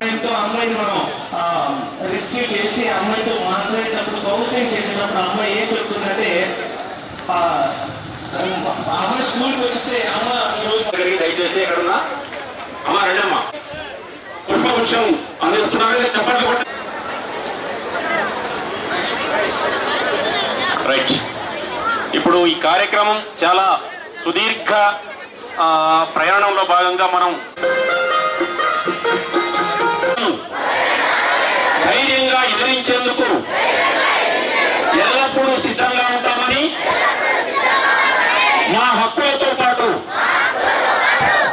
అమ్మాయితో అమ్మాయిని మనం రెస్క్యూ చేసి అమ్మాయితో మాట్లాడేటప్పుడు కౌన్సిలింగ్ చేసేటప్పుడు అమ్మాయి ఏం చెప్తుందంటే అమ్మాయి స్కూల్కి వస్తే అమ్మ దయచేసి ఎక్కడున్నా? అమ్మ రెండమ్మ. పుష్పవృక్షం అందిస్తున్నారు చెప్పండి. రైట్. ఇప్పుడు ఈ కార్యక్రమం చాలా సుదీర్ఘ ఆ, ప్రయాణంలో భాగంగా మనం ధైర్యంగా ఎదిరించేందుకు ఎల్లప్పుడూ సిద్ధంగా ఉంటామని మా హక్కులతో పాటు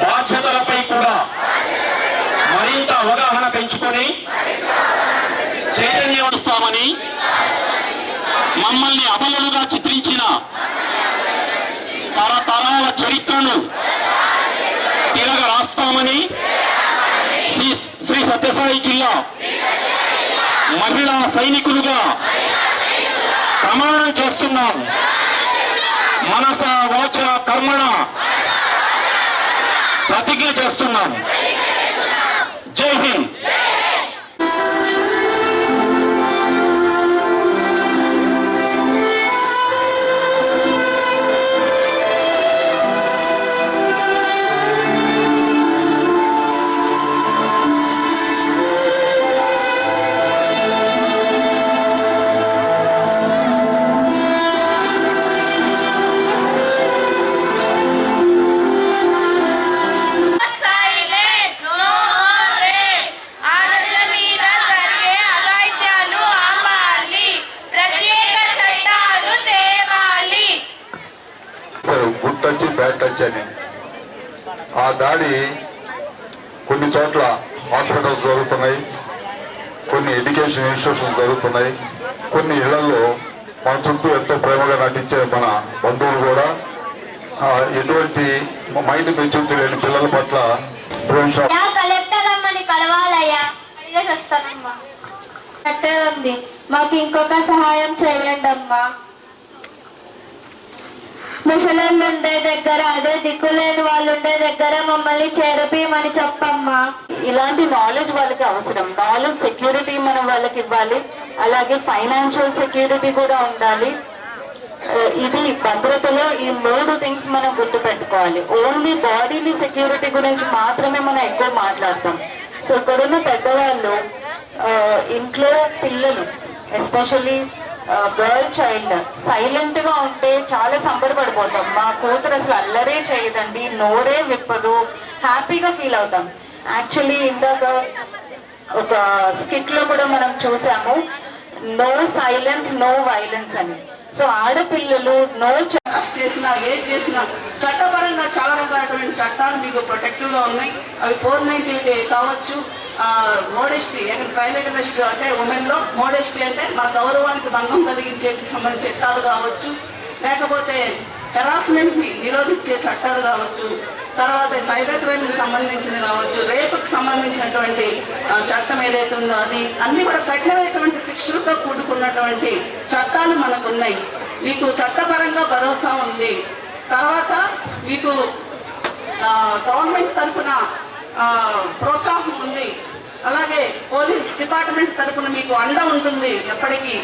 బాధ్యతలపై కూడా మరింత అవగాహన పెంచుకొని చైతన్యవస్తామని మమ్మల్ని అబలలుగా చిత్రించిన తరతరాల చరిత్రను తిరగ రాస్తామని శ్రీ శ్రీ సత్యసాయి జిల్లా మహిళా సైనికులుగా ప్రమాణం చేస్తున్నాం. మనస వాచ కర్మణ ప్రతిజ్ఞ చేస్తున్నాం. జై హింద్. చెప్పారు గుడ్ టచ్ అని ఆ దాడి కొన్ని చోట్ల హాస్పిటల్స్ జరుగుతున్నాయి కొన్ని ఎడ్యుకేషన్ ఇన్స్టిట్యూషన్స్ జరుగుతున్నాయి కొన్ని ఇళ్ళలో మన చుట్టూ ఎంతో ప్రేమగా నటించే మన బంధువులు కూడా ఆ, ఎటువంటి మైండ్ మెచ్యూరిటీ లేని పిల్లల పట్ల ఉంది మాకు ఇంకొక సహాయం చేయండి అమ్మా ముసలోళ్ళు ఉండే దగ్గర అదే దిక్కులేని వాళ్ళు ఉండే దగ్గర మమ్మల్ని చేరపీయమని చెప్పమ్మా. ఇలాంటి నాలెడ్జ్ వాళ్ళకి అవసరం. నాలెడ్జ్ సెక్యూరిటీ మనం వాళ్ళకి ఇవ్వాలి. అలాగే ఫైనాన్షియల్ సెక్యూరిటీ కూడా ఉండాలి. ఇది భద్రతలో ఈ మూడు థింగ్స్ మనం గుర్తు పెట్టుకోవాలి ఓన్లీ బాడీలీ సెక్యూరిటీ గురించి మాత్రమే మనం ఎక్కువ మాట్లాడతాం. సో ఇక్కడున్న పెద్దవాళ్ళు ఇంట్లో పిల్లలు ఎస్పెషల్లీ గర్ల్ చైల్డ్ సైలెంట్గా ఉంటే చాలా సంబరపడిపోతాం. మా కూతురు అసలు అల్లరే చేయదండి నోరే విప్పదు హ్యాపీగా ఫీల్ అవుతాం. యాక్చువల్లీ ఇందాక ఒక స్కిట్లో కూడా మనం చూసాము నో సైలెన్స్ నో వైలెన్స్ అని. సో ఆడపిల్లలు నో చేసినా ఏది చేసినా చట్టపరంగా చాలా రకాలైనటువంటి చట్టాలు మీకు ప్రొటెక్టివ్ ఉన్నాయి. అవి ఫోర్ నైన్టీ కావచ్చు. మోడెస్టీ ట్రైలెగలిస్ట్ అంటే ఉమెన్లో మోడెస్టీ అంటే మా గౌరవానికి భంగం కలిగించే సంబంధించిన చట్టాలు కావచ్చు. లేకపోతే హెరాస్మెంట్ని నిరోధించే చట్టాలు కావచ్చు. తర్వాత సైబర్ క్రైమ్కి సంబంధించినవి సంబంధించింది కావచ్చు. రేపుకి సంబంధించినటువంటి చట్టం ఏదైతే ఉందో అది. అన్ని కూడా కఠినమైనటువంటి శిక్షలతో కూడుకున్నటువంటి చట్టాలు మనకు ఉన్నాయి. మీకు చట్టపరంగా భరోసా ఉంది. తర్వాత మీకు గవర్నమెంట్ తరఫున ప్రోత్సాహం ఉంది. అలాగే పోలీస్ డిపార్ట్మెంట్ తరఫున మీకు అండ ఉంటుంది ఎప్పటికీ.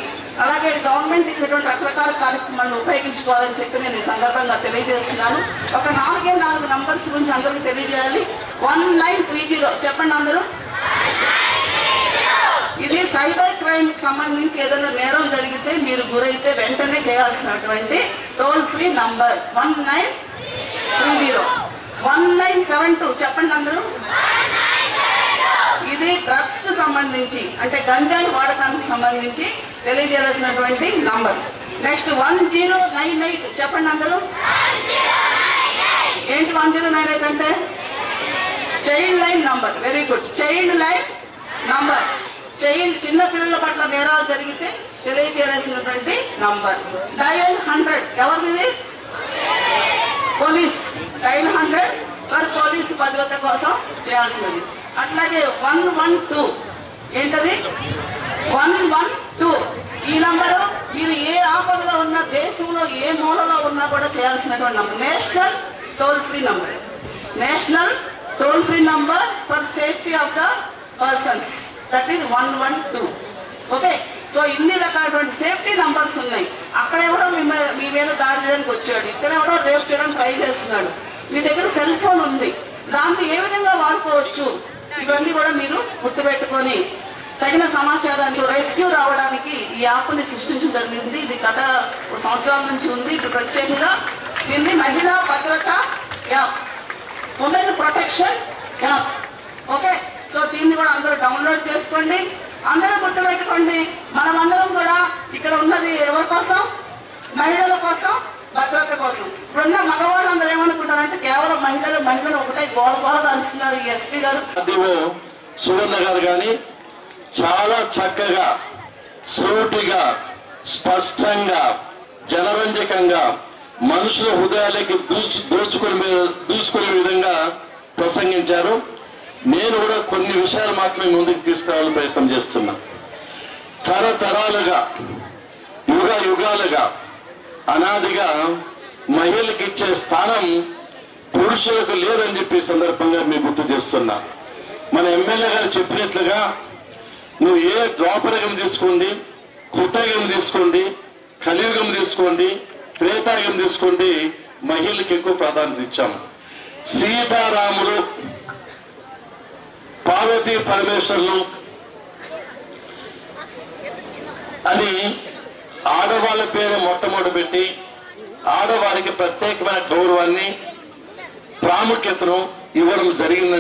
అలాగే గవర్నమెంట్ ఇచ్చేటువంటి రకరకాల కార్యక్రమాలను ఉపయోగించుకోవాలని చెప్పి నేను ఈ సందర్భంగా తెలియజేస్తున్నాను. ఒక నాలుగే నాలుగు నంబర్స్ గురించి అందరికీ తెలియజేయాలి. One nine three zero. చెప్పండి అందరూ. ఇది సైబర్ క్రైమ్ సంబంధించి ఏదైనా నేరం జరిగితే మీరు గురైతే వెంటనే చేయాల్సినటువంటి toll free number. One nine three zero. One nine seven two. చెప్పండి అందరూ. ఇది డ్రగ్స్కు సంబంధించి అంటే గంజాయి వాడకానికి సంబంధించి తెలియజేయాల్సినటువంటి number. Next one zero nine eight. చెప్పండి అందరూ. ఏంటి వన్ జీరో నైన్ ఎయిట్ అంటే? Child line number. Very good. Child line number. Child చిన్న పిల్లల పట్ల నేరాలు జరిగితే తెలియజేయాల్సినటువంటి నంబర్. Dial hundred. ఎవరిది police. Nine hundred for police భద్రత కోసం చేయాల్సినది. అట్లాగే వన్ వన్ టూ. ఏంటది? One one two. ఈ నంబరు మీరు ఏ ఆపదలో ఉన్న దేశంలో ఏ మూలలో ఉన్నా కూడా చేయాల్సినటువంటి number. National toll free number. National toll free number for safety of the persons. That is one one two. Okay? So ఇన్ని రకాలటువంటి సేఫ్టీ నంబర్స్ ఉన్నాయి. అక్కడ ఎవడో మీ మీద- మీ దాడి చేయడానికి వచ్చాడు. ఇక్కడ ఎవడో రేపు చేయడానికి ట్రై చేస్తున్నాడు. మీ దగ్గర సెల్ ఫోన్ ఉంది. దాన్ని ఏ విధంగా వాడుకోవచ్చు? ఇవన్నీ కూడా మీరు గుర్తుపెట్టుకొని తగిన సమాచారాన్ని రెస్క్యూ రావడానికి ఈ యాప్ని సృష్టించడం జరిగింది. ఇది గత సంవత్సరాల నుంచి ఉంది. ఇప్పుడు ప్రత్యేకంగా దీన్ని మహిళా భద్రత app women protection app. Okay? So దీన్ని కూడా అందరూ డౌన్లోడ్ చేసుకోండి. అందరూ గుర్తుపెట్టుకోండి. మనమందరం కూడా ఇక్కడ ఉన్నది ఎవరి కోసం? మహిళల కోసం భద్రత కోసం. ఇప్పుడున్న మగవాళ్ళు అందరూ ఏమనుకుంటారంటే మహిళలు ఒకటే గోల ఎస్పీ గారు. సువర్ణ గారు కానీ చాలా చక్కగా సూటిగా స్పష్టంగా జనరంజకంగా మనుషుల హృదయాలకి దూచు దోచుకునే దూసుకునే విధంగా ప్రసంగించారు. నేను కూడా కొన్ని విషయాలు మాత్రమే ముందుకు తీసుకురావాలని ప్రయత్నం చేస్తున్నా. తరతరాలుగా యుగ యుగాలుగా అనాదిగా మహిళలకు ఇచ్చే స్థానం పురుషులకు లేదని చెప్పి సందర్భంగా మీకు గుర్తు చేస్తున్నా. మన ఎమ్మెల్యే గారు చెప్పినట్లుగా నువ్వు ఏ ద్వాపరగం తీసుకోండి కృతయుగం తీసుకోండి కలియుగం తీసుకోండి త్రేతాయుగం తీసుకోండి మహిళలకు ఎక్కువ ప్రాధాన్యత ఇచ్చాం సీతారాములు పార్వతీ పరమేశ్వరులు అని ఆడవాళ్ళ పేరు మొట్టమొదటి పెట్టి ఆడవారికి ప్రత్యేకమైన గౌరవాన్ని ప్రాముఖ్యతను ఇవ్వడం జరిగిందని